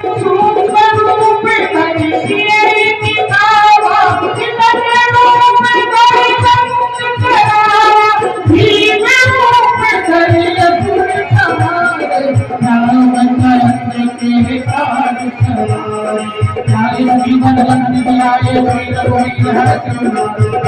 ब्रह्मा विमुनीसा नारद सारथ सहित गणेश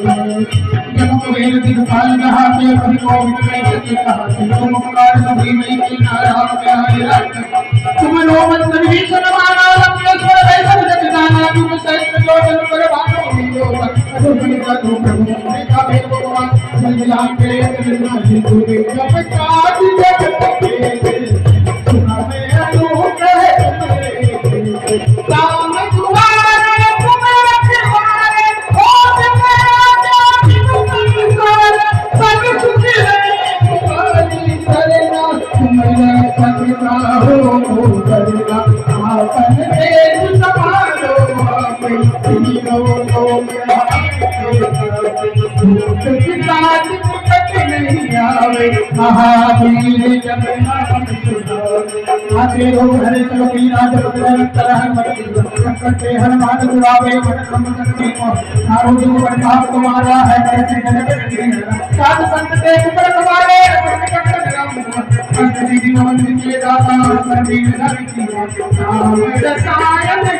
ये मुखबिर दिन पाल कहाँ पे अपनी कोमल में चली कहाँ तुम मुखबार सभी में किनारे हाथ में हाय रात तुम्हें नौ मत सभी से नमाना हम ये सब ऐसा मुझे बिताना तुम सही से जो चल पड़े बातों में जो तुम्हें क्या तुम मुझे क्या भेद बोला मिल जाएंगे तुम्हें ना जीतोगे जब चाहिए जब चाहिए महावीर जब आते रो घर चलो मीरा जब तरह तरह करते हनुमान गुरावे मन कम करते को सारो जो बर्बाद तुम्हारा है करते जन संत के ऊपर तुम्हारे दीदी नमन के दाता सर्वीर धर नाम रसायन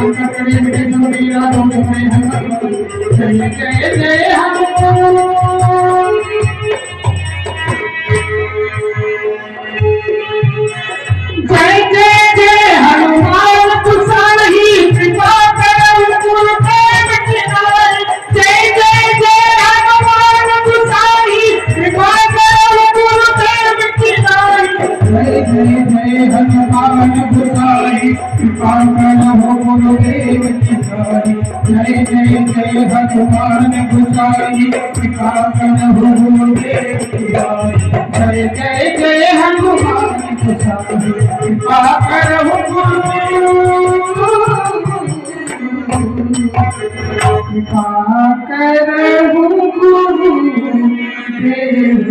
ही जय जय जय जय हनुमान कुशलही कृपा करो नाई जय जय जय हनुमान कुशलही कृपा करो जय जय जय हनुमान कृपा करो कृपा करो गुरु देव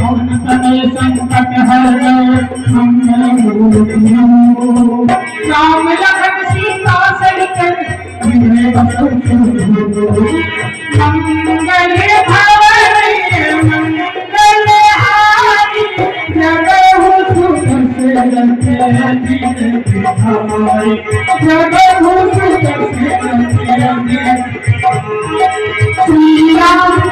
हम तने संकट हर नमो राम लखन सीता सहित मेरे मंगल भवन मंगल हारी जगहु सुख से जगहु सुख से Thank you.